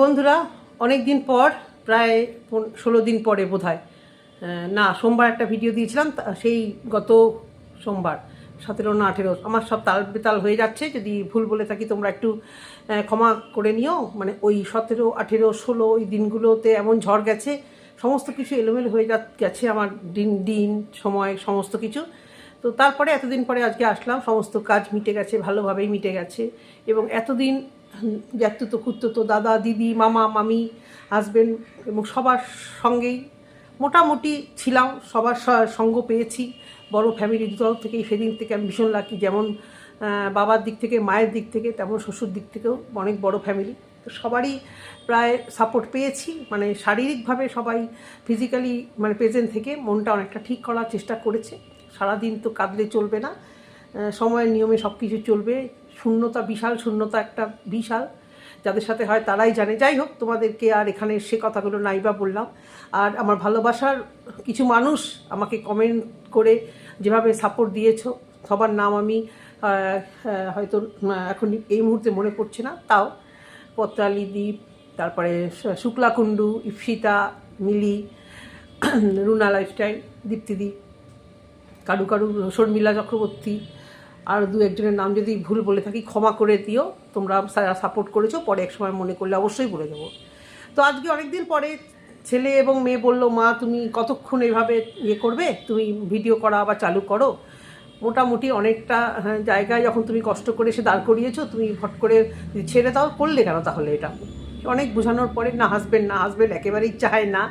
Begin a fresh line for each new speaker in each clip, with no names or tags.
বন্ধুরা অনেক দিন পর, প্রায় ষোলো দিন পরে বোধ না, সোমবার একটা ভিডিও দিয়েছিলাম সেই গত সোমবার, সতেরো না আঠেরো, আমার সব তাল বেতাল হয়ে যাচ্ছে, যদি ভুল বলে থাকি তোমরা একটু ক্ষমা করে নিও মানে ওই সতেরো, আঠেরো, ষোলো, ওই দিনগুলোতে এমন ঝড় গেছে, সমস্ত কিছু এলোমেলো হয়ে যা গেছে আমার দিন দিন, সময়, সমস্ত কিছু। তো তারপরে এতদিন পরে আজকে আসলাম, সমস্ত কাজ মিটে গেছে, ভালোভাবেই মিটে গেছে, এবং এতদিন জ্যাতুতো কুত্তুতো দাদা, দিদি, মামা, মামি হাজবেন্ড এবং সবার সঙ্গেই মোটামুটি ছিলাম, সবার সঙ্গ পেয়েছি। বড় ফ্যামিলির তরফ থেকেই সেদিন থেকে আমি ভীষণ লাকি যেমন বাবার দিক থেকে, মায়ের দিক থেকে, তেমন শ্বশুর দিক থেকেও অনেক বড় ফ্যামিলি তো সবারই প্রায় সাপোর্ট পেয়েছি মানে শারীরিকভাবে সবাই ফিজিক্যালি মানে প্রেজেন্ট থেকে মনটা অনেকটা ঠিক করার চেষ্টা করেছে। সারাদিন তো কাঁদলে চলবে না সময়ের নিয়মে সব কিছু চলবে শূন্যতা বিশাল, শূন্যতা একটা বিশাল। যাদের সাথে হয় তারাই জানে। যাই হোক, তোমাদেরকে আর এখানে সে কথাগুলো নাই বা বললাম। আর আমার ভালোবাসার কিছু মানুষ আমাকে কমেন্ট করে যেভাবে সাপোর্ট দিয়েছ, সবার নাম আমি হয়তো এখন এই মুহূর্তে মনে পড়ছে না, তাও। পত্রালি দ্বীপ তারপরে শুক্লাকুণ্ডু ইপসিতা, মিলি, রুনা লাইফস্টাইল দীপ্তিদি কারু কারু শর্মিলা চক্রবর্তী আর দু একজনের নাম যদি ভুল বলে থাকি ক্ষমা করে দিও। তোমরা সাপোর্ট করেছ পরে এক সময় মনে করলে অবশ্যই বলে দেবো। তো আজকে অনেকদিন পরে ছেলে এবং মেয়ে বলল মা তুমি কতক্ষণ এভাবে ইয়ে করবে? তুমি ভিডিও করা আবার চালু করো? মোটামুটি অনেকটা হ্যাঁ, জায়গায় যখন তুমি কষ্ট করে এসে দাঁড় করিয়েছো তুমি হট করে ছেড়ে দাও করলে কেন তাহলে এটা? অনেক বোঝানোর পরে না হাজবেন্ড না হাজবেন্ড একেবারেই চায় না।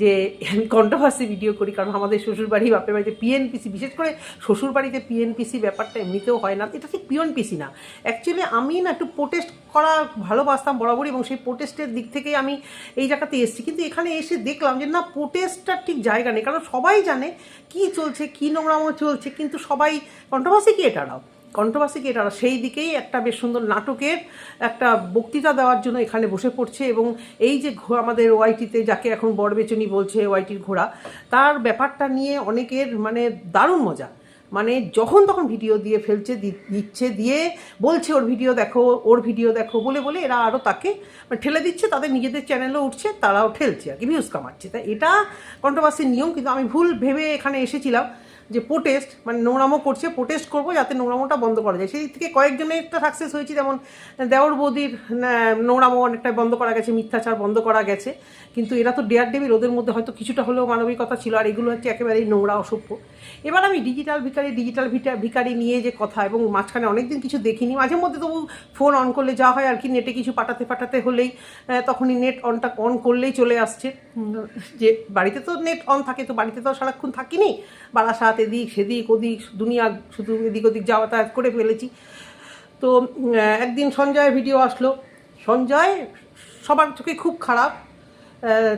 যে আমি কন্ট্রোভার্সি ভিডিও করি, কারণ আমাদের শ্বশুরবাড়ি, বাপের বাড়িতে পিএনপিসি বিশেষ করে শ্বশুরবাড়িতে পিএনপিসি ব্যাপারটা এমনিতেও হয় না। এটা ঠিক পিএনপিসি না। অ্যাকচুয়ালি আমি না একটু প্রোটেস্ট করা ভালোবাসতাম বরাবরই, এবং সেই প্রোটেস্টের দিক থেকেই আমি এই জায়গাতে এসেছি। কিন্তু এখানে এসে দেখলাম যে, না প্রোটেস্টটার ঠিক জায়গা নেই। কারণ সবাই জানে কি চলছে, কী নোংরামো চলছে, কিন্তু সবাই কন্ট্রোভার্সি কি এটারাও কন্ট্রোভার্সি এটা সেই দিকেই একটা বেশ সুন্দর নাটকের একটা বক্তৃতা দেওয়ার জন্য এখানে বসে পড়ছে এবং এই যে ঘো- আমাদের ওয়াইটিতে যাকে এখন বড়বেচনি বলছে ওয়াইটির ঘোড়া, তার ব্যাপারটা নিয়ে অনেকের মানে দারুণ মজা। মানে যখন তখন ভিডিও দিয়ে ফেলছে দিচ্ছে, দিয়ে বলছে, ওর ভিডিও দেখো, ওর ভিডিও দেখো, বলে বলে এরা আরও তাকে মানে ঠেলে দিচ্ছে, তাদের নিজেদের চ্যানেলও উঠছে, তারাও ঠেলছে আর কি ভিউজ কামাচ্ছে। তা এটা কন্ট্রোভার্সির নিয়ম, কিন্তু আমি ভুল ভেবে এখানে এসেছিলাম। যে প্রোটেস্ট মানে নোংরামো করছে প্রোটেস্ট করব যাতে নোংরামোটা বন্ধ করা যায়। সেই থেকে কয়েকজনের একটা সাকসেস হয়েছে, যেমন দেওর বৌদির নোংরামো অনেকটা বন্ধ করা গেছে, মিথ্যাচার বন্ধ করা গেছে। কিন্তু এরা তো ডেয়ার ডেবিল ওদের মধ্যে হয়তো কিছুটা হলেও মানবিকতা ছিল, আর এগুলো হচ্ছে একেবারেই নোংরা, অসভ্য। এবার আমি ডিজিটাল ভিকারি ডিজিটাল ভিটা ভিকারি নিয়ে যে কথা, এবং মাঝখানে অনেকদিন কিছু দেখিনি, মাঝে মধ্যে তবু ফোন অন করলে যা হয় আর কি নেটে কিছু পাঠাতে পাঠাতে হলেই তখনই নেট অনটা অন করলেই চলে আসছে। যে বাড়িতে তো নেট অন থাকে, তো বাড়িতে তো সারাক্ষণ থাকিনি, বারাসাত এদিক সেদিক, ওদিক, দুনিয়া শুধু এদিক ওদিক যাওয়া তায়াত করে ফেলেছি। তো একদিন সঞ্জয়ের ভিডিও আসলো। সঞ্জয় সবার চোখে খুব খারাপ।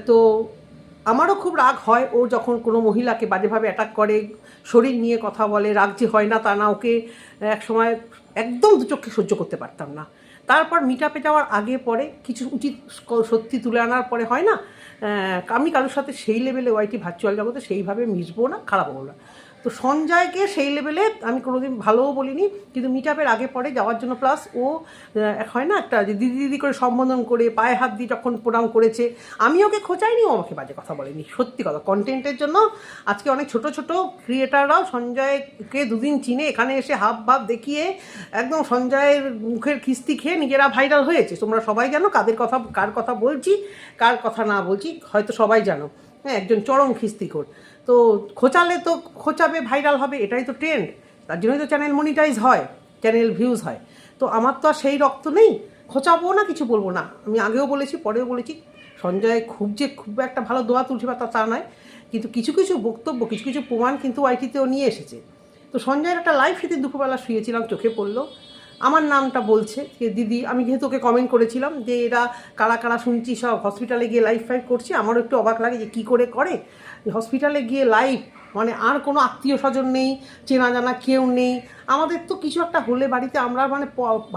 তো আমারও খুব রাগ হয় ও যখন কোনো মহিলাকে বাজেভাবে অ্যাটাক করে, শরীর নিয়ে কথা বলে, রাগ যে হয় না তা না, ওকে এক সময় একদম দু চোখে সহ্য করতে পারতাম না। তারপর মিটাপে যাওয়ার আগে পরে কিছু উচিত সত্যি তুলে আনার পরে হয় না? আমি কারোর সাথে সেই লেভেলে ওয়াইটি ভার্চুয়াল জগতে সেইভাবে মিশবো না, খারাপ হব না। তো সঞ্জয়কে সেই লেভেলে আমি কোনোদিন ভালোও বলিনি, কিন্তু মিটাপের আগে পরে যাওয়ার জন্য প্লাস ও হয় না একটা যে দিদি দিদি করে সম্বোধন করে, পায়ে হাত দিয়ে যখন প্রণাম করেছে, আমি ওকে খোঁচাইনি ও আমাকে বাজে কথা বলেনি, সত্যি কথা। কন্টেন্টের জন্য আজকে অনেক ছোট ছোট ক্রিয়েটাররাও সঞ্জয়কে দুদিন চিনে, এখানে এসে হাব ভাব দেখিয়ে একদম সঞ্জয়ের মুখের খিস্তি খেয়ে নিজেরা ভাইরাল হয়েছে। তোমরা সবাই জানো কাদের কথা, কার কথা বলছি, কার কথা না বলছি, হয়তো সবাই জানো। হ্যাঁ একজন চরম খিস্তিখোর। তো খোঁচালে তো খোঁচাবে ভাইরাল হবে, এটাই তো ট্রেন্ড তার জন্যই তো চ্যানেল মনিটাইজ হয় চ্যানেল ভিউজ হয়। তো আমার তো আর সেই রক্ত নেই, খোঁচাবো না, কিছু বলব না। আমি আগেও বলেছি, পরেও বলেছি, সঞ্জয় খুব যে খুব একটা ভালো দোয়া তুলছে বা তা নয়, কিন্তু কিছু কিছু বক্তব্য, কিছু কিছু প্রমাণ কিন্তু আইটিতেও নিয়ে এসেছে। তো সঞ্জয়ের একটা লাইভ সেদিন দুপুরবেলা শুয়েছিলাম, চোখে পড়ল। আমার নামটা বলছে, যে দিদি, আমি যেহেতু ওকে কমেন্ট করেছিলাম, যে এরা কারা কারা শুনছি, সব হসপিটালে গিয়ে লাইফ ফাইভ করছে, আমারও একটু অবাক লাগে যে কী করে করে। হসপিটালে গিয়ে লাইফ মানে আর কোনো আত্মীয় স্বজন নেই, চেনা জানা কেউ নেই। আমাদের তো কিছু একটা হলে বাড়িতে আমরা মানে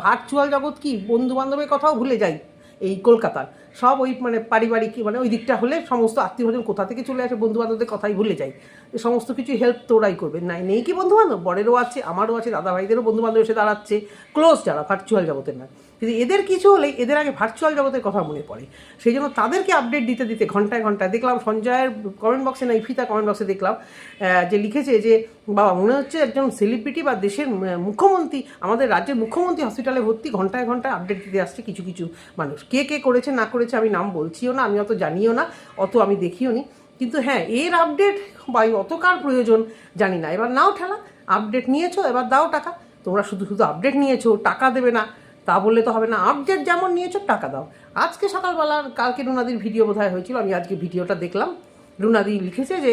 ভার্চুয়াল জগৎ কি? বন্ধু বান্ধবের কথাও ভুলে যাই এই কলকাতার। সব ওই মানে পারিবারিক মানে ওই দিকটা হলে সমস্ত আত্মীয়স্বজন কোথা থেকে চলে আসে বন্ধু বান্ধবদের কথাই ভুলে যায়। এ সমস্ত কিছু হেল্প তোরাই করবে। নাই নেই কি বন্ধু বান্ধব বরেরও আছে, আমারও আছে দাদা ভাইদেরও বন্ধু বান্ধব এসে দাঁড়াচ্ছে। ক্লোজ যারা ভার্চুয়াল জগতের না। কিন্তু এদের কিছু হলে, এদের আগে ভার্চুয়াল জগতের কথা মনে পড়ে। সেই জন্য তাদেরকে আপডেট দিতে দিতে ঘন্টায় ঘন্টায় দেখলাম, সঞ্জয়ের কমেন্ট বক্সে না, ইফিতা কমেন্ট বক্সে দেখলাম যে লিখেছে যে, বাবা, মনে হচ্ছে একজন সেলিব্রিটি বা দেশের মুখ্যমন্ত্রী, আমাদের রাজ্যের মুখ্যমন্ত্রী হসপিটালে ভর্তি, ঘন্টায় ঘন্টায় আপডেট দিতে আসছে কিছু কিছু মানুষ। কে কে করেছে, না করেছে আমি নাম বলছিও না, আমি অত জানিও না, অত আমি দেখিও নি। কিন্তু হ্যাঁ এর আপডেট বা অত কার প্রয়োজন জানি না। এবার নাও ঠেলা আপডেট নিয়েছো, এবার দাও টাকা। তোমরা শুধু শুধু আপডেট নিয়েছো, টাকা দেবে না, তা বললে তো হবে না। আপডেট যেমন নিয়েছো, টাকা দাও। আজকে সকালবেলা কালকে রুনাদির ভিডিও বোধহয় হয়েছিল, আমি আজকে ভিডিওটা দেখলাম। রুনাদি লিখেছে যে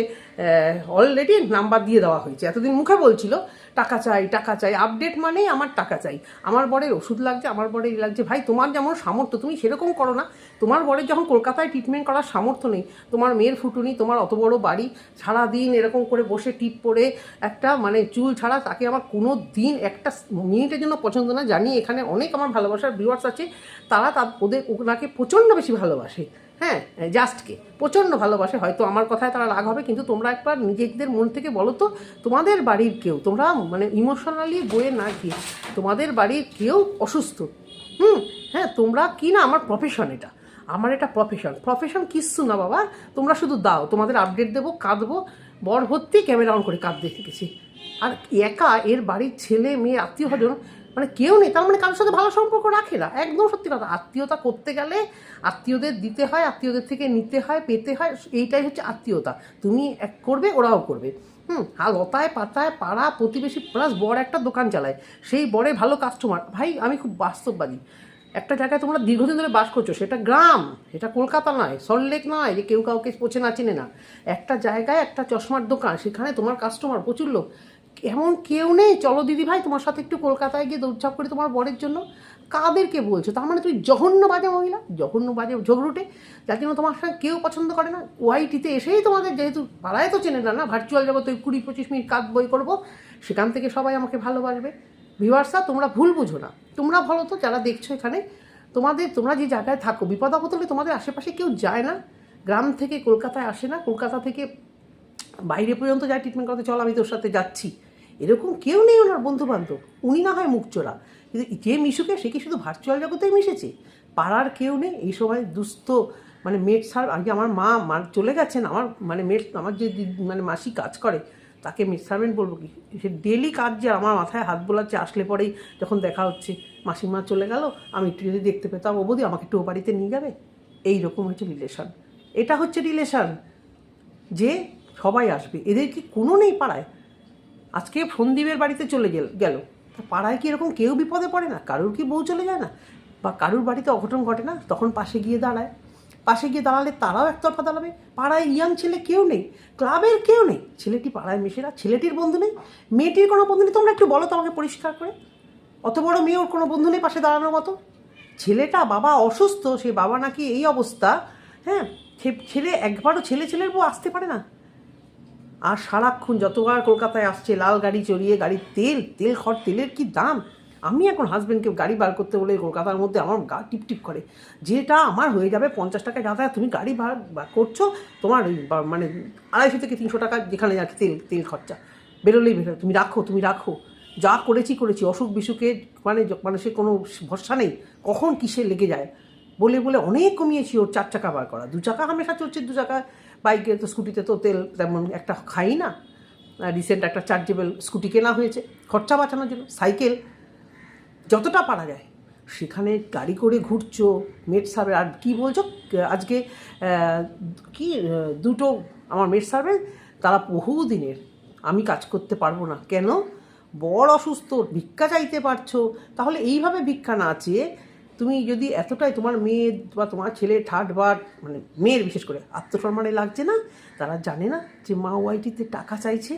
অলরেডি নাম্বার দিয়ে দেওয়া হয়েছে। এতদিন মুখে বলছিল, টাকা চাই টাকা চাই। আপডেট মানেই আমার টাকা চাই। আমার বরের ওষুধ লাগছে, আমার বরের লাগছে। ভাই, তোমার যেমন সামর্থ্য, তুমি সেরকম করো না। তোমার বরের যখন কলকাতায় ট্রিটমেন্ট করার সামর্থ্য নেই, তোমার মেয়ের ফুটুনি, তোমার অত বড় বাড়ি, সারাদিন এরকম করে বসে টিপ পরে একটা মানে চুল ছাড়া তাকে আমার কোনো দিন একটা মিনিটের জন্য পছন্দ না। জানি এখানে অনেক আমার ভালোবাসার ভিউয়ার্স আছে, তারা তা ওদের ওনাকে প্রচণ্ড বেশি ভালোবাসে। হ্যাঁ জাস্টকে প্রচণ্ড ভালোবাসে, হয়তো আমার কথায় তারা রাগ হবে, কিন্তু তোমরা একবার নিজেদের মন থেকে বলো তো, তোমাদের বাড়ির কেউ, তোমরা মানে ইমোশনালি বয়ে না গিয়ে, তোমাদের বাড়ির কেউ অসুস্থ? হুম হ্যাঁ তোমরা কি না, আমার প্রফেশন এটা। আমার এটা প্রফেশন প্রফেশন কিচ্ছু না, বাবা। তোমরা শুধু দাও। তোমাদের আপডেট দেবো, কাঁদবো। বর ভর্তি ক্যামেরা অন করে কাঁদতে শিখেছি। আর একা, এর বাড়ির ছেলে, মেয়ে আত্মীয় স্বজন মানে কেউ নেই, তার মানে কারোর সাথে ভালো সম্পর্ক রাখে না। একদম সত্যি কথা, আত্মীয়তা করতে গেলে আত্মীয়দের দিতে হয়, আত্মীয়দের থেকে নিতে হয়, পেতে হয়, এইটাই হচ্ছে আত্মীয়তা। তুমি এক করবে, ওরাও করবে। হুম আর লতায় পাতায় পাড়া প্রতিবেশী প্লাস বড় একটা দোকান চালায়। সেই বড়ে ভালো কাস্টমার ভাই, আমি খুব বাস্তববাদী। একটা জায়গায় তোমরা দীর্ঘদিন ধরে বাস করছ, সেটা গ্রাম এটা কলকাতা নয় সল্টলেক নয়, যে কেউ কাউকে পচে না, চেনে না। একটা জায়গায় একটা চশমার দোকান, সেখানে তোমার কাস্টমার প্রচুর লোক। এমন কেউ নেই। চলো দিদি ভাই, তোমার সাথে একটু কলকাতায় গিয়ে দৌড়ঝাপ করে তোমার বরের জন্য। কাদেরকে বলছো? তার মানে তুই জঘন্য বাজে মহিলা জঘন্য বাজে ঝগড়ুটে, যার জন্য তোমার সঙ্গে কেউ পছন্দ করে না। ওয়াইটিতে এসেই তোমাদের যেহেতু পাড়ায় তো চেনে না না? ভার্চুয়াল জগতে ওই কুড়ি পঁচিশ মিনিট কাজ বই করব, সেখান থেকে সবাই আমাকে ভালোবাসবে। ভিউয়ার্সরা তোমরা ভুল বুঝো না। তোমরা ভালো তো, যারা দেখছ এখানে, তোমাদের, তোমরা যে জায়গায় থাকো বিপদ আপদ হলে তোমাদের আশেপাশে কেউ যায় না। গ্রাম থেকে কলকাতায় আসে না, কলকাতা থেকে বাইরে পর্যন্ত যায় ট্রিটমেন্ট করতে, চল আমি তোর সাথে যাচ্ছি। এরকম কেউ নেই ওনার বন্ধু বান্ধব উনি না হয় মুখচোরা। কিন্তু যে মিশুকে, সে কি শুধু ভার্চুয়াল জগতেই মিশেছে? পাড়ার কেউ নেই। এই সময় দুস্থ মানে মেট সার আগে আমার মা মা চলে গেছেন, আমার মানে মেট আমার যে মানে মাসি কাজ করে, তাকে মেড সার্ভেন্ট বলব কি? সে ডেলি কাজ যে আমার মাথায় হাত বোলাচ্ছে, আসলে পরেই যখন দেখা হচ্ছে, মাসিমা চলে গেল, আমি একটু যদি দেখতে পেতাম, ও বৌদি, আমাকে একটু ও বাড়িতে নিয়ে যাবে? এই রকম হচ্ছে রিলেশন এটা হচ্ছে রিলেশন যে সবাই আসবে। এদের কি কোনো নেই পাড়ায়? আজকে সন্দীপের বাড়িতে চলে গেল গেল। তা পাড়ায় কি এরকম কেউ বিপদে পড়ে না? কারুর কি বউ চলে যায় না? বা কারুর বাড়িতে অঘটন ঘটে না? তখন পাশে গিয়ে দাঁড়ায়। পাশে গিয়ে দাঁড়ালে তারাও একতরফা দাঁড়াবে। পাড়ায় ইয়াং ছেলে কেউ নেই, ক্লাবের কেউ নেই। ছেলেটি পাড়ায় মেশেরা ছেলেটির বন্ধু নেই। মেয়েটির কোনো বন্ধু নেই। তোমরা একটু বলো তো আমাকে পরিষ্কার করে। অত বড় মেয়ে ওর কোনো বন্ধু নেই পাশে দাঁড়ানোর মতো? ছেলেটা বাবা অসুস্থ, সে বাবা নাকি এই অবস্থা হ্যাঁ? ছেলে, একবারও ছেলে ছেলের বউ আসতে পারে না? আর সারাক্ষণ যতবার কলকাতায় আসছে, লাল গাড়ি চড়িয়ে গাড়ির তেল তেল, খড়, তেলের কি দাম? আমি এখন হাজব্যান্ডকে গাড়ি বার করতে বলে কলকাতার মধ্যে আমার গা টিপ টিপ করে। যেটা আমার হয়ে যাবে পঞ্চাশ টাকায় যাতায়াত তুমি গাড়ি ভাড়া করছ, তোমার মানে আড়াইশো থেকে তিনশো টাকা যেখানে যাচ্ছে তেল তেল খরচা। বেরোলেই বেরো তুমি রাখো তুমি রাখো। যা করেছি করেছি, অসুখ বিসুখে মানে মানুষের কোনো ভরসা নেই, কখন কিসে লেগে যায়? বলে বলে অনেক কমিয়েছি ওর চার চাকা বার করা। দু চাকা হামেশা চলছে, দু চাকা বাইকে তো স্কুটিতে তো তেল তেমন একটা খাই না। রিসেন্ট একটা চার্জেবল স্কুটি কেনা হয়েছে, খরচা বাঁচানোর জন্য। সাইকেল যতটা পারা যায়, সেখানে গাড়ি করে ঘুরছো মেট সার্ভে আর কী বলছো? আজকে কি দুটো আমার মেট সার্ভে তারা বহু দিনের আমি কাজ করতে পারব না। কেন? বড় অসুস্থ, ভিক্ষা চাইতে পারছ। তাহলে এইভাবে ভিক্ষা না চেয়ে তুমি যদি এতটাই তোমার মেয়ে বা তোমার ছেলে থার্ড বার মানে মেয়ের বিশেষ করে আত্মসম্মানে লাগছে না, তারা জানে না যে মা ওয়াইটিতে টাকা চাইছে,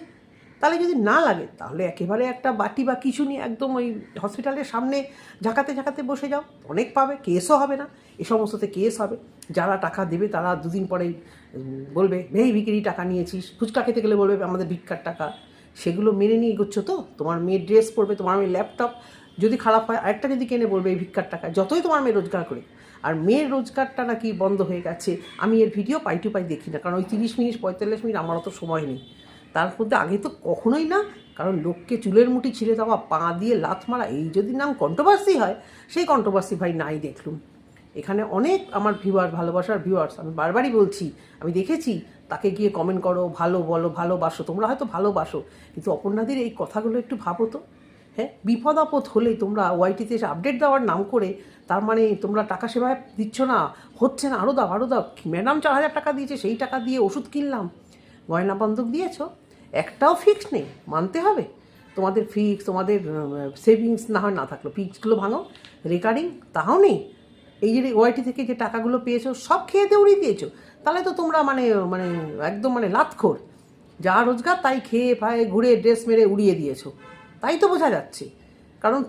তাহলে যদি না লাগে, তাহলে একেবারে একটা বাটি বা কিছু নিয়ে একদম ওই হসপিটালের সামনে ঝাঁকাতে ঝাঁকাতে বসে যাও। অনেক পাবে, কেসও হবে না, এ সমস্ততে কেস হবে। যারা টাকা দেবে তারা দুদিন পরেই বলবে ভেই বিক্রি টাকা নিয়েছিস, ফুচকা খেতে গেলে বলবে আমাদের ভিক্ষার টাকা। সেগুলো মেনে নিয়ে এগোচ্ছ তো? তোমার মেয়ে ড্রেস পরবে, তোমার মেয়ে ল্যাপটপ যদি খারাপ হয়, আরেকটা যদি কেনে বলবে, এই ভিক্ষার টাকা, যতই তোমার মেয়ে রোজগার করে আর মেয়ের রোজগারটা নাকি বন্ধ হয়ে গেছে। আমি এর ভিডিও পাই টু পাই দেখি না, কারণ ওই তিরিশ মিনিট, পঁয়তাল্লিশ মিনিট আমার অত সময় নেই। তার মধ্যে আগে তো কখনোই না, কারণ লোককে চুলের মুঠি ছিঁড়ে দেওয়া, পা দিয়ে লাথ মারা, এই যদি নাম কন্ট্রোভার্সি হয়, সেই কন্ট্রোভার্সি ভাই নাই দেখলুম। এখানে অনেক আমার ভিউয়ার ভালোবাসার ভিউয়ার্স আমি বারবারই বলছি, আমি দেখেছি, তাকে গিয়ে কমেন্ট করো, ভালো বলো, ভালোবাসো, তোমরা হয়তো ভালোবাসো, কিন্তু অপর্ণাদের এই কথাগুলো একটু ভাবো তো। হ্যাঁ? বিপদ আপদ হলে তোমরা ওয়াইটিতে এসে আপডেট দেওয়ার নাম করে তার মানে তোমরা টাকা সেভাবে দিচ্ছ না, হচ্ছে না আরও দাও আরও দাও ম্যাডাম চার হাজার টাকা দিয়েছে, সেই টাকা দিয়ে ওষুধ কিনলাম। গয়না বন্ধক দিয়েছ, একটাও ফিক্স নেই, মানতে হবে। তোমাদের ফিক্স তোমাদের সেভিংস না হয়, না থাকল ফিক্সগুলো ভাঙো রেকারিং তাও নেই। এই যে ওয়াইটি থেকে যে টাকাগুলো পেয়েছ, সব খেয়ে দিয়ে উড়িয়ে দিয়েছ। তাহলে তো তোমরা মানে মানে একদম মানে লাতখোর। যা রোজগার, তাই খেয়ে ফায়ে ঘুরে ড্রেস মেরে উড়িয়ে দিয়েছ। তাই তো বোঝা যাচ্ছে। কারণ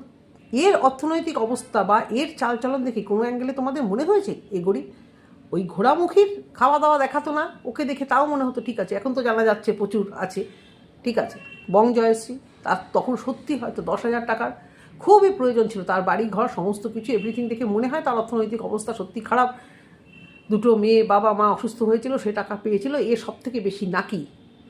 এর অর্থনৈতিক অবস্থা বা এর চালচলন দেখে কোনো অ্যাঙ্গেলে তোমাদের মনে হয়েছে? এ গরিব, ওই ঘোড়ামুখীর খাওয়া দাওয়া দেখাতো না? ওকে দেখে তাও মনে হতো, ঠিক আছে, এখন তো জানা যাচ্ছে প্রচুর আছে, ঠিক আছে। বং জয়শ্রী, তার তখন সত্যি হয়তো দশ হাজার টাকার খুবই প্রয়োজন ছিল, তার বাড়ি ঘর সমস্ত কিছু এভরিথিং দেখে মনে হয় তার অর্থনৈতিক অবস্থা সত্যি খারাপ। দুটো মেয়ে, বাবা, মা অসুস্থ হয়েছিল, সে টাকা পেয়েছিল, এ সব থেকে বেশি নাকি?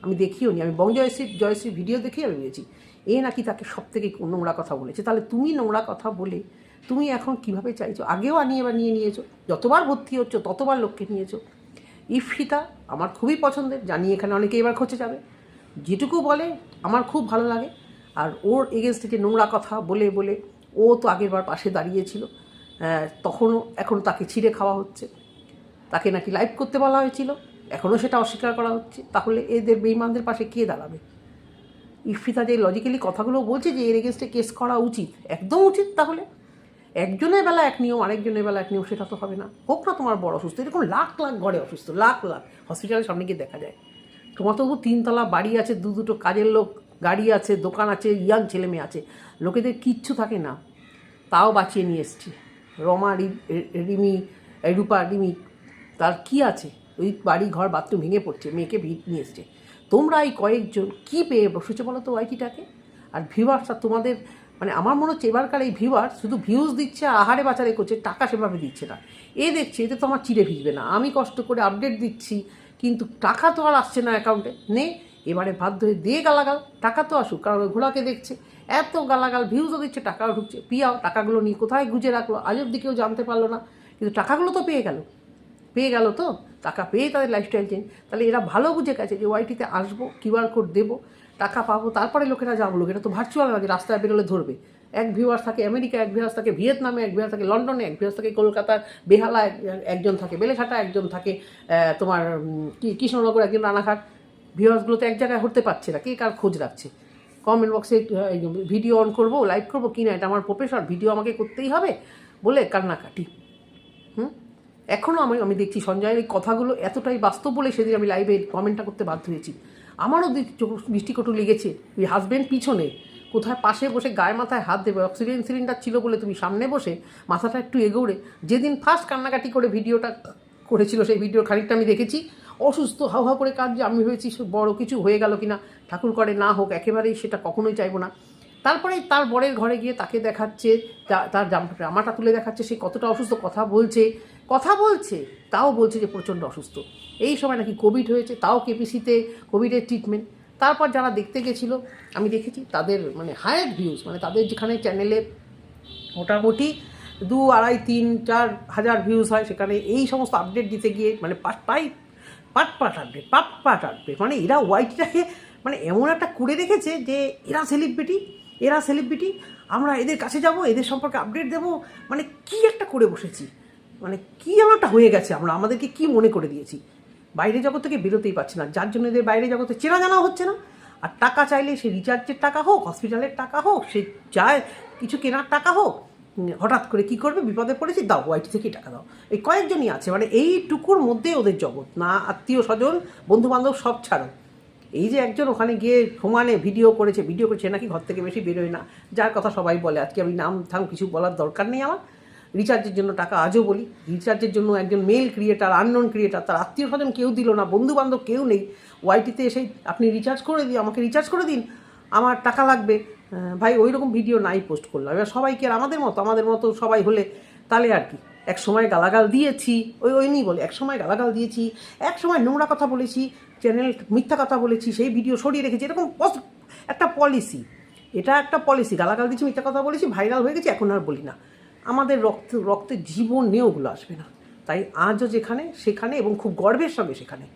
আমি দেখিও নি আমি বং জয়শ্রী জয়শ্রী ভিডিও দেখেই আমি পেয়েছি। এ নাকি তাকে সব থেকে নোংরা কথা বলেছে। তাহলে তুমি নোংরা কথা বলে তুমি এখন কীভাবে চাইছো? আগেও আনিয়ে বা নিয়ে নিয়েছো যতবার ভর্তি হচ্ছ ততবার লোককে নিয়েছো। ইফিতা আমার খুবই পছন্দের জানি এখানে অনেকে এবার খোঁজে যাবে। যেটুকু বলে আমার খুব ভালো লাগে। আর ওর এগেনস্টে যে নোংরা কথা বলে বলে ও তো আগেরবার পাশে দাঁড়িয়েছিল আহ, তখনও এখন তাকে ছিঁড়ে খাওয়া হচ্ছে। তাকে নাকি লাইভ করতে বলা হয়েছিল এখনও সেটা অস্বীকার করা হচ্ছে। তাহলে এদের বেইমানদের পাশে কে দাঁড়াবে? ইফিতা যে লজিক্যালি কথাগুলো বলছে যে এর এগেনস্টে কেস করা উচিত। একদম উচিত তাহলে। একজনের বেলা এক নিয়ম, আরেকজনের বেলা এক নিয়ম, সেটা তো হবে না। হোক না তোমার বড় অসুস্থ, এরকম লাখ লাখ ঘরে অসুস্থ, লাখ লাখ। হসপিটালের সামনে গিয়ে দেখা যায়। তোমার তবু তিনতলা বাড়ি আছে, দু দুটো কাজের লোক, গাড়ি আছে, দোকান আছে ইয়াং ছেলে মেয়ে আছে। লোকেদের কিচ্ছু থাকে না। তাও বাঁচিয়ে নিয়ে এসছি। রমা রিমি, রূপা, রিমি, তার কি আছে? ওই বাড়ি, ঘর, বাথরুম ভেঙে পড়ছে, মেয়েকে ভিড় নিয়ে এসছে। তোমরা এই কয়েকজন কী পেয়ে বসেছো বলো তো ওয়াইটিটাকে? আর ভিউয়ার্সটা তোমাদের মানে আমার মনে হচ্ছে এবারকার এই ভিউয়ার শুধু ভিউজ দিচ্ছে আহারে বাচারে করছে, টাকা সেভাবে দিচ্ছে না। এ দেখছে, এতে তো আমার চিড়ে ভিজবে না। আমি কষ্ট করে আপডেট দিচ্ছি, কিন্তু টাকা তো আর আসছে না অ্যাকাউন্টে নে, এবারে বাধ্য হয়ে দিয়ে গালাগাল, টাকা তো আসুক, কারণ ঘোড়াকে দেখছে, এত গালাগাল ভিউজও দিচ্ছে, টাকাও ঢুকছে। পিয়াও, টাকাগুলো নিয়ে কোথায় গুজে রাখল? আজ অব্দি কেউ জানতে পারল না, কিন্তু টাকাগুলো তো পেয়ে গেল। পেয়ে গেল তো? টাকা পেয়ে তাদের লাইফস্টাইল চেঞ্জ তাহলে এরা ভালো বুঝে গেছে যে ওয়াইটিতে আসব কিউআর কোড দেবো, টাকা পাবো, তারপরে লোকেরা যাব লোকেরা তো ভার্চুয়াল না যে রাস্তায় বেরোলে ধরবে। এক ভিউয়ার্স থাকে আমেরিকা, এক ভিউয়ার্স থাকে ভিয়েতনামে, এক ভিউয়ার্স থাকে লন্ডনে, এক ভিউয়ার্স থাকে কলকাতার বেহালা, এক- একজন থাকে বেলেঘাটা, একজন থাকে তোমার কৃষ্ণনগর, একজন রানাঘাট। ভিউয়ার্সগুলো তো এক জায়গায় হতে পারছে না, কে কার খোঁজ রাখছে? কমেন্ট বক্সে ভিডিও অন করব লাইভ করব, কি না, এটা আমার প্রফেশন ভিডিও আমাকে করতেই হবে, বলে কান্নাকাটি। হুম? এখনও আমি আমি দেখছি সঞ্জয়ের এই কথাগুলো এতটাই বাস্তব বলে সেদিন আমি লাইভে কমেন্টটা করতে বাধ্য হয়েছি। আমারও দৃষ্টিকটু লেগেছে। ওই হাজব্যান্ড পিছনে কোথায় পাশে বসে গায়ে মাথায় হাত দেবে অক্সিজেন সিলিন্ডার ছিল বলে তুমি সামনে বসে মাথাটা একটু এগোড়ে, যেদিন ফার্স্ট কান্নাকাটি করে ভিডিওটা করেছিল সেই ভিডিও খানিকটা আমি দেখেছি। অসুস্থ, হাউ করে কাঁদছে, আমি হয়েছি বড় কিছু হয়ে গেল কিনা, ঠাকুর করে না হোক, একেবারেই সেটা কখনোই চাইব না। তারপরে তার বরের ঘরে গিয়ে তাকে দেখাচ্ছে তার জাম- জামাটা তুলে দেখাচ্ছে, সে কতটা অসুস্থ কথা বলছে। কথা বলছে, তাও বলছে যে প্রচণ্ড অসুস্থ। এই সময় নাকি কোভিড হয়েছে, তাও কেপিসিতে কোভিডের ট্রিটমেন্ট তারপর যারা দেখতে গেছিল, আমি দেখেছি তাদের মানে হায়ার ভিউজ মানে তাদের যেখানে চ্যানেলে মোটামুটি দু আড়াই তিন চার হাজার ভিউজ হয়, সেখানে এই সমস্ত আপডেট দিতে গিয়ে মানে পাট পাই, পাট পাট আপডেট পাট পাট আপডেট মানে এরা ওয়াইটিটাকে মানে এমন একটা করে রেখেছে যে এরা সেলিব্রিটি এরা সেলিব্রিটি আমরা এদের কাছে যাব, এদের সম্পর্কে আপডেট দেবো। মানে কি একটা করে বসেছি। মানে কি এমন একটা হয়ে গেছে আমরা, আমাদেরকে কি মনে করে দিয়েছি। বাইরে জগৎ থেকে বেরোতেই পারছে না, যার জন্য এদের বাইরে জগতে চেনা জানাও হচ্ছে না। আর টাকা চাইলে সে রিচার্জের টাকা হোক হসপিটালের টাকা হোক, সে যায় কিছু কেনার টাকা হোক হঠাৎ করে কি করবে, বিপদে পড়েছি, দাও ওয়াইটি থেকেই টাকা দাও। এই কয়েকজনই আছে মানে এইটুকুর মধ্যে ওদের জগৎ, না আত্মীয় স্বজন বন্ধু বান্ধব সব ছাড়ো। এই যে একজন ওখানে গিয়ে সমানে ভিডিও করেছে ভিডিও করেছে নাকি ঘর থেকে বেশি বেরোয় না। যার কথা সবাই বলে, আজকে আমি নাম থাম কিছু বলার দরকার নেই আমার। রিচার্জের জন্য টাকা আজও বলি রিচার্জের জন্য একজন মেল ক্রিয়েটার আননোন ক্রিয়েটার তার আত্মীয় স্বজন কেউ দিল না বন্ধু বান্ধব কেউ নেই। ওয়াইটিতে এসে আপনি রিচার্জ করে দিন, আমাকে রিচার্জ করে দিন, আমার টাকা লাগবে। ভাই, ওই রকম ভিডিও নাই পোস্ট করলাম। এবার সবাইকে আর আমাদের মতো আমাদের মতো সবাই হলে তাহলে আর কি। এক সময় গালাগাল দিয়েছি, ওই ওই নিয়ে বলে, এক সময় গালাগাল দিয়েছি, এক সময় নোংরা কথা বলেছি চ্যানেল মিথ্যা কথা বলেছি, সেই ভিডিও সরিয়ে রেখেছি, এরকম একটা পলিসি এটা একটা পলিসি গালাগাল দিয়েছি, মিথ্যা কথা বলেছি ভাইরাল হয়ে গেছে, এখন আর বলি না। আমাদের রক্ত রক্তে জীবনে ওগুলো আসবে না। তাই আজও যেখানে, সেখানে এবং খুব গর্বের সঙ্গে সেখানে।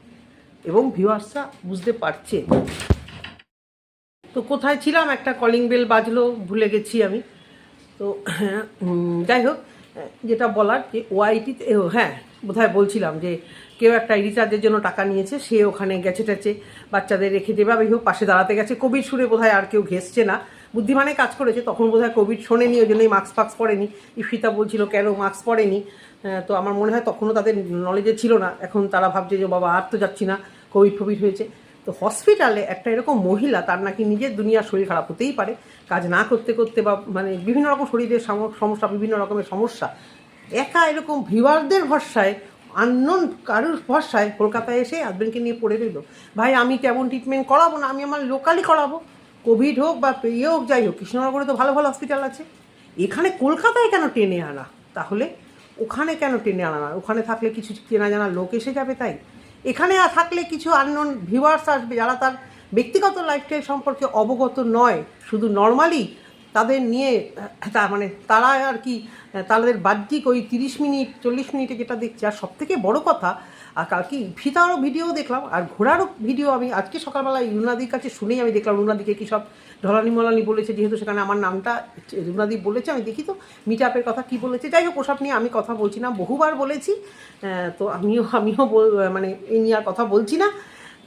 এবং ভিউয়ার্সরা বুঝতে পারছে। তো কোথায় ছিলাম? একটা কলিং বেল বাজলো, ভুলে গেছি আমি। তো যাই হোক, যেটা বলার যে ওআইটিতে হ্যাঁ বোধহয় বলছিলাম যে কেউ একটা রিচার্জের জন্য টাকা নিয়েছে, সে ওখানে গেছে টেছে বাচ্চাদের রেখে যেভাবে হোক পাশে দাঁড়াতে গেছে। কবির সুরে বোধহয় আর কেউ ঘেসছে না। বুদ্ধিমানে কাজ করেছে, তখন বোধহয় কোভিড শোনেনি, ওই জন্যই মাস্ক ফাক্স পরেনি। ইফিতা বলছিল, কেন মাস্ক পরেনি? তো আমার মনে হয় তখনও তাদের নলেজে ছিল না। এখন তারা ভাবছে যে বাবা, আর তো যাচ্ছি না কোভিড ফোভিড হয়েছে। তো হসপিটালে একটা এরকম মহিলা, তার নাকি নিজের দুনিয়ার শরীর খারাপ হতেই পারে। কাজ না করতে করতে বা মানে বিভিন্ন রকম শরীরের সমস্যা, বিভিন্ন রকমের সমস্যা। একা এরকম ভিউয়ারদের ভরসায় আননোন কারোর ভরসায় কলকাতায় এসে হাজব্যান্ডকে নিয়ে পড়ে রইল। ভাই, আমি কেমন ট্রিটমেন্ট করাবো না, আমি আমার লোকালি করাবো। কোভিড হোক বা ইয়ে হোক, যাই হোক, কৃষ্ণনগরে তো ভালো ভালো হসপিটাল আছে। এখানে কলকাতায় কেন টেনে আনা? তাহলে ওখানে কেন টেনে আনা না? ওখানে থাকলে কিছু চেনা জানা লোক এসে যাবে তাই? এখানে থাকলে কিছু আননোন ভিউয়ার্স আসবে যারা তার ব্যক্তিগত লাইফস্টাইল সম্পর্কে অবগত নয়। শুধু নর্মালি তাদের নিয়ে, তা মানে তারা আর কি, তাদের বাহ্যিক ওই তিরিশ মিনিট, চল্লিশ মিনিটে যেটা দেখছে, আর সব থেকে বড় কথা আর কালকে ফিতারও ভিডিও দেখলাম, আর ঘোড়ারও ভিডিও আমি আজকে সকালবেলা রুনাদির কাছে শুনেই আমি দেখলাম রুনাদিকে কী সব ঢলানি মলানি বলেছে, যেহেতু সেখানে আমার নামটা রুনাদি বলেছে, আমি দেখি তো মিট আপের কথা কি বলেছে। যাই হোক, ওসব নিয়ে আমি কথা বলছি না, বহুবার বলেছি তো আমিও আমিও মানে এই নিয়ে আর কথা বলছি না।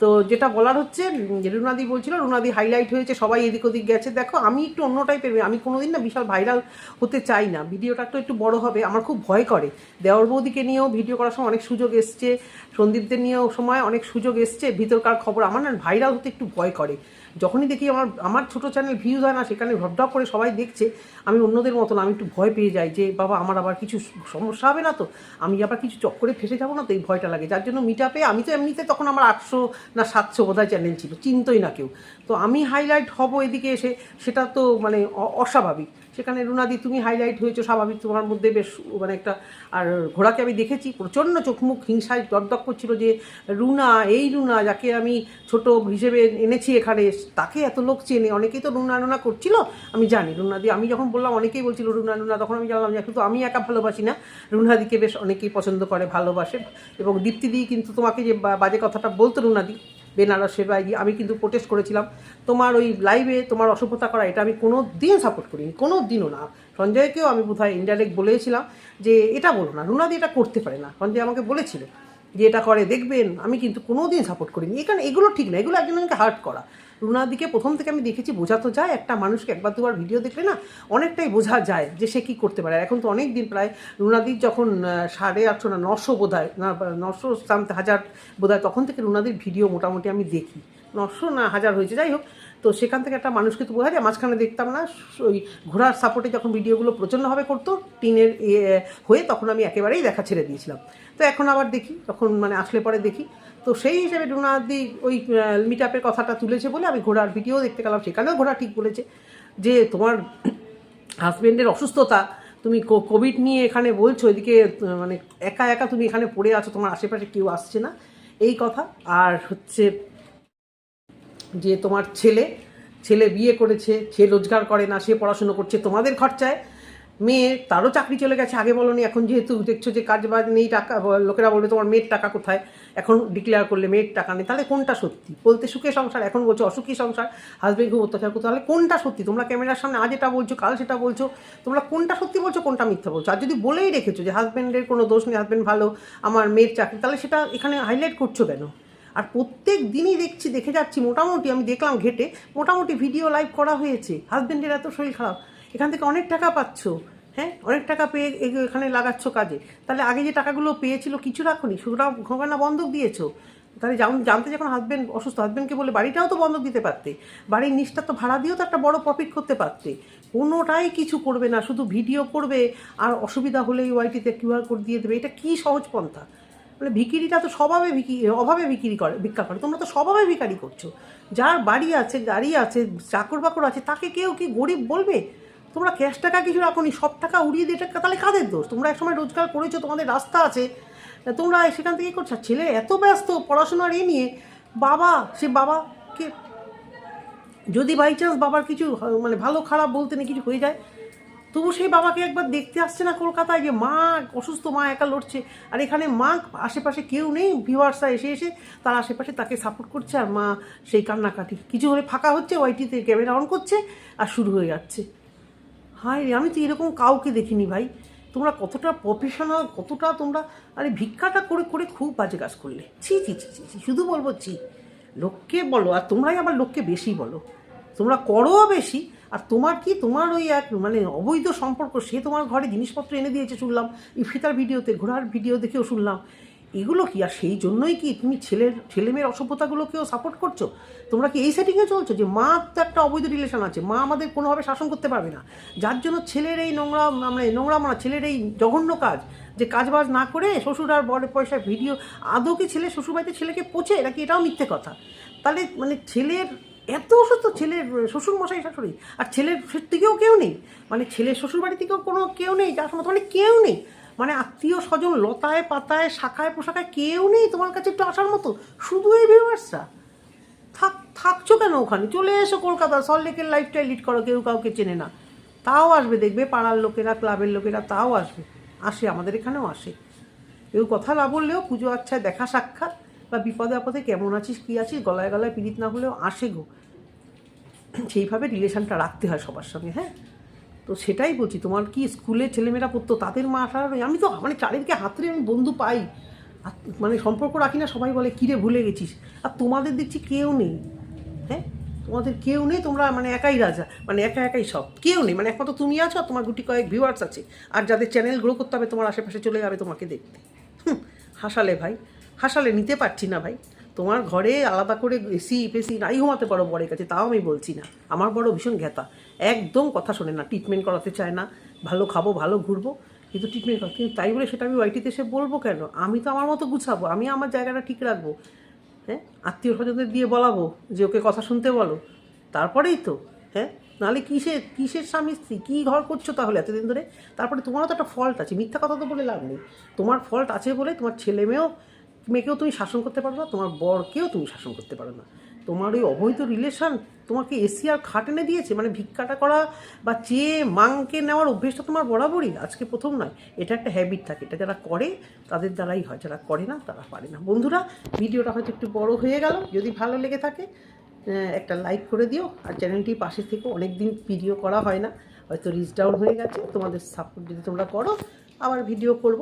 তো যেটা বলার হচ্ছে রুনাদি বলছিল, রুনাদি হাইলাইট হয়েছে, সবাই এদিক ওদিক গেছে। দেখো, আমি একটু অন্য টাইপের। আমি কোনোদিন না বিশাল ভাইরাল হতে চাই না। ভিডিওটা তো একটু বড় হবে, আমার খুব ভয় করে। দেওয়ার বৌদিকে নিয়েও ভিডিও করার সময় অনেক সুযোগ এসছে, সন্দীপদের নিয়েও সময় অনেক সুযোগ এসছে, ভিতরকার খবর আমার না ভাইরাল হতে একটু ভয় করে। যখনই দেখি আমার আমার ছোটো চ্যানেল ভিউজ হয় না, সেখানে ঢপঢপ করে সবাই দেখছে, আমি অন্যদের মতন, আমি একটু ভয় পেয়ে যাই যে, বাবা, আমার আবার কিছু সমস্যা হবে না তো? আমি আবার কিছু চক্করে ফেসে যাব না তো? এই ভয়টা লাগে। যার জন্য মিট আপে আমি তো এমনিতে তখন আমার আটশো না সাতশো বোধহয় চ্যানেল ছিল, চিনতই না কেউ। তো আমি হাইলাইট হব এদিকে এসে, সেটা তো মানে অস্বাভাবিক। সেখানে রুনাদি, তুমি হাইলাইট হয়েছো স্বাভাবিক তোমার মধ্যে বেশ মানে একটা, আর ঘোড়াকে আমি দেখেছি, প্রচণ্ড চোখমুখ, হিংসায় দরদক করছিল যে রুনা, এই রুনা যাকে আমি ছোট হিসেবে এনেছি এখানে, তাকে এত লোক চেনে, অনেকেই তো রুনা রুনা করছিল, আমি জানি। রুনাদি, আমি যখন বললাম, অনেকেই বলছিল রুনা রুনা, তখন আমি জানলাম যে কিন্তু আমি একা ভালোবাসি না। রুনাদিকে বেশ অনেকেই পছন্দ করে, ভালোবাসে। এবং দীপ্তিদি কিন্তু তোমাকে যে বাজে কথাটা বলতো রুনাদি বেনারসের বা আমি কিন্তু প্রোটেস্ট করেছিলাম। তোমার ওই লাইভে তোমার অসভ্যতা করা, এটা আমি কোনো দিন সাপোর্ট করিনি, কোনো দিনও না। সঞ্জয়কেও আমি বোধহয় ইনডাইরেক্ট বলেছিলাম যে এটা বলো না রুনাদি এটা করতে পারে না। সঞ্জয় আমাকে বলেছিল। যে এটা করে দেখবেন, আমি কিন্তু কোনো দিন সাপোর্ট করিনি। এখানে এগুলো ঠিক না, এগুলো একজনকে হার্ট করা। রুনাদিকে প্রথম থেকে আমি দেখেছি বোঝা তো যায়, একটা মানুষকে একবার দুবার ভিডিও দেখলে না অনেকটাই বোঝা যায় যে সে কী করতে পারে। এখন তো অনেক দিন প্রায় রুনাদির যখন সাড়ে আটশো না, নশো বোধ হয় না নশো হাজার বোধ হয় তখন থেকে রুনাদির ভিডিও মোটামুটি আমি দেখি। নশো না, হাজার হয়েছে, যাই হোক। তো সেখান থেকে একটা মানুষকে তো বোঝা যায়, মাঝখানে দেখতাম না, ওই ঘোড়ার সাপোর্টে যখন ভিডিওগুলো প্রচণ্ডভাবে করতো, টিনের ইয়ে হয়ে তখন আমি একেবারেই দেখা ছেড়ে দিয়েছিলাম। তো এখন আবার দেখি তখন মানে আসলে পরে দেখি। তো সেই হিসেবে রুনাদি ওই মিট আপের কথাটা তুলেছে বলে আমি ঘোড়ার ভিডিও দেখতে গেলাম, সেখানেও ঘোড়া ঠিক বলেছে যে তোমার হাজবেন্ডের অসুস্থতা, তুমি কোভিড নিয়ে এখানে বলছো, এদিকে মানে একা একা তুমি এখানে পড়ে আছো, তোমার আশেপাশে কেউ আসছে না, এই কথা। আর হচ্ছে যে তোমার ছেলে ছেলে বিয়ে করেছে, সে রোজগার করে না, সে পড়াশুনো করছে, তোমাদের খরচায়। মেয়ে, তারও চাকরি চলে গেছে, আগে বলনি, এখন যেহেতু দেখছ যে কাজ বাজ নেই, টাকা, লোকেরা বলবে তোমার মেয়ের টাকা কোথায়? এখন ডিক্লেয়ার করলে মেয়ের টাকা নেই, তাহলে কোনটা সত্যি? বলতে সুখে সংসার, এখন বলছো অসুখী সংসার হাজবেন্ড খুব অত্যাচার করতো তাহলে কোনটা সত্যি? তোমরা ক্যামেরার সামনে আজ এটা বলছো, কাল সেটা বলছো, তোমরা কোনটা সত্যি বলছো, কোনটা মিথ্যা বলছো? আর যদি বলেই রেখেছো যে হাজব্যান্ডের কোনো দোষ নেই হাজব্যান্ড ভালো, আমার মেয়ের চাকরি, তাহলে সেটা এখানে হাইলাইট করছ কেন? আর প্রত্যেক দিনই দেখছি, দেখে যাচ্ছি, মোটামুটি আমি দেখলাম ঘেটে, মোটামুটি ভিডিও লাইভ করা হয়েছে। হাজবেন্ডের এত শরীর খারাপ। এখান থেকে অনেক টাকা পাচ্ছ হ্যাঁ? অনেক টাকা পেয়ে এখানে লাগাচ্ছ কাজে। তাহলে আগে যে টাকাগুলো পেয়েছিল কিছু রাখুনি সুতরাং ঘোগানা বন্ধক দিয়েছ? তাহলে জান- জানতে যখন হাজব্যান্ড অসুস্থ হাজব্যান্ডকে বলে, বাড়িটাও তো বন্ধক দিতে পারতে। বাড়ির নিচটা তো ভাড়া দিয়েও তো একটা বড় প্রফিট করতে পারতে। কোনোটাই কিছু করবে না, শুধু ভিডিও করবে, আর অসুবিধা হলেই ওয়াইটিতে কিউআর কোড দিয়ে দেবে। এটা কি সহজ পন্থা? মানে ভিকিরিটা তো স্বভাবে ভিকি অভাবে বিক্রি করে, ভিক্ষা করে। তোমরা তো স্বভাবে ভিকারি করছ। যার বাড়ি আছে, গাড়ি আছে, চাকর বাকর আছে, তাকে কেউ কি গরিব বলবে? তোমরা ক্যাশ টাকা কিছু রাখোনি, সব টাকা উড়িয়ে দিয়ে তাহলে কাদের দোষ? তোমরা একসময় রোজগার করেছ, তোমাদের রাস্তা আছে। তোমরা সেখান থেকে করছ? ছেলে এত ব্যস্ত পড়াশোনার এ নিয়ে, বাবা, সে বাবাকে যদি বাই চান্স বাবার কিছু মানে ভালো খারাপ বলতে নেই, কিছু হয়ে যায় তবু সেই বাবাকে একবার দেখতে আসছে না কলকাতায় যে মা অসুস্থ মা একা লড়ছে। আর এখানে মা আশেপাশে কেউ নেই ভিউয়ার্সরা এসে এসে তার আশেপাশে তাকে সাপোর্ট করছে। আর মা সেই কান্নাকাটি। কিছু হলে ফাঁকা হচ্ছে ওয়াইটিতে ক্যামেরা অন করছে আর শুরু হয়ে যাচ্ছে। হায় রে, আমি তো এরকম কাউকে দেখিনি ভাই। তোমরা কতটা প্রফেশনাল কতটা তোমরা আরে ভিক্ষাটা করে করে খুব বাজে কাজ করলে। ছি ছি ছি ছি শুধু বলব ছি। লোককে বলো আর তোমরাই আবার লোককে বেশি বলো। তোমরা করো বেশি আর তোমার কি? তোমার ওই এক মানে অবৈধ সম্পর্ক, সে তোমার ঘরে জিনিসপত্র এনে দিয়েছে শুনলাম, ইফিতার ভিডিওতে, ঘোড়ার ভিডিও দেখেও শুনলাম। এগুলো কি? আর সেই জন্যই কি তুমি ছেলের ছেলে মেয়ের অসভ্যতাগুলোকেও সাপোর্ট করছ? তোমরা কি এই সেটিংয়ে চলছো যে মা তো একটা অবৈধ রিলেশন আছে, মা আমাদের কোনোভাবে শাসন করতে পারবে না? যার জন্য ছেলের এই নোংরা মানে নোংরা মানে ছেলের এই জঘন্য কাজ, যে কাজ বাজ না করে শ্বশুর আর বড় পয়সা ভিডিও আদৌ কি ছেলে শ্বশুরবাড়িতে ছেলেকে পোছে? নাকি এটাও মিথ্যে কথা? তাহলে মানে ছেলের এত অসুস্থ ছেলের শ্বশুর মশাই শাশুড়ি, আর ছেলের থেকেও কেউ নেই। মানে ছেলের শ্বশুরবাড়ি থেকেও কোনো কেউ নেই, যার সময় মানে কেউ নেই। মানে আত্মীয় স্বজন লতায় পাতায়, শাখায় পোশাকায় কেউ নেই তোমার কাছে একটু আসার মতো। শুধু এই ভিউয়ার্সরা থাক, থাকছো কেন ওখানে? চলে এসো কলকাতা সল্টলেকের লাইফস্টাইল লিড করো, কেউ কাউকে চেনে না। তাও আসবে, দেখবে পাড়ার লোকেরা ক্লাবের লোকেরা, তাও আসবে। আসে, আমাদের এখানেও আসে। কেউ কথা না বললেও পুজো আচ্ছায় দেখা সাক্ষাৎ। বা বিপদে আপদে কেমন আছিস, কী আছিস, গলায় গলায় পীড়িত না হলেও আসে গো। সেইভাবে রিলেশনটা রাখতে হয় সবার সঙ্গে হ্যাঁ? তো সেটাই বলছি, তোমার কি স্কুলে ছেলেমেয়েরা পড়তো তাদের মা আসার আমি তো মানে চারিদিকে হাতরে আমি বন্ধু পাই। মানে সম্পর্ক রাখি না, সবাই বলে, কিরে ভুলে গেছিস? আর তোমাদের দেখছি কেউ নেই হ্যাঁ? তোমাদের কেউ নেই, তোমরা মানে একাই রাজা মানে একা একাই সব, কেউ নেই। মানে একমাত্র তুমি আছো আর তোমার গুটি কয়েক ভিউয়ার্স আছে। আর যাদের চ্যানেল গ্রো করতে হবে, তোমার আশেপাশে চলে যাবে তোমাকে দেখতে। হাসালে ভাই। হাসালে নিতে পারছি না ভাই। তোমার ঘরে আলাদা করে এসি পেসি নাই ঘুমাতে পারো বরের কাছে, তাও আমি বলছি না। আমার বড় ভীষণ ঘেতা একদম কথা শোনে না ট্রিটমেন্ট করাতে চায় না। ভালো খাব, ভালো ঘুরবো, কিন্তু ট্রিটমেন্ট করা কিন্তু তাই বলে সেটা আমি ওয়াইটিতে এসে বলব কেন? আমি তো আমার মতো গুছাবো, আমি আমার জায়গাটা ঠিক রাখব। হ্যাঁ? আত্মীয় স্বজনদের দিয়ে বলাবো, যে ওকে কথা শুনতে বলো। তারপরেই তো হ্যাঁ? নাহলে কিসের কিসের স্বামী স্ত্রী? কী ঘর করছ তাহলে এতদিন ধরে? তারপরে তোমারও তো একটা ফল্ট আছে, মিথ্যা কথা তো বলে লাভ নেই। তোমার ফল্ট আছে বলে তোমার ছেলে মেয়েও মেয়েকেও তুমি শাসন করতে পারো না, তোমার বরকেও তুমি শাসন করতে পারো না। তোমার ওই অবৈধ রিলেশন তোমাকে এসি আর খাট এনে দিয়েছে মানে ভিক্ষাটা করা বা চেয়ে মাংকে নেওয়ার অভ্যেসটা তোমার বরাবরই, আজকে প্রথম নয়। এটা একটা হ্যাবিট থাকে, এটা যারা করে, তাদের দ্বারাই হয়, যারা করে না, তারা পারে না। বন্ধুরা, ভিডিওটা হয়তো একটু বড় হয়ে গেল, যদি ভালো লেগে থাকে একটা লাইক করে দিও। আর চ্যানেলটি পাশে থেকে অনেক দিন ভিডিও করা হয় না, হয়তো রিচ ডাউন হয়ে গেছে। তোমাদের সাপোর্ট যদি তোমরা করো, আবার ভিডিও করব।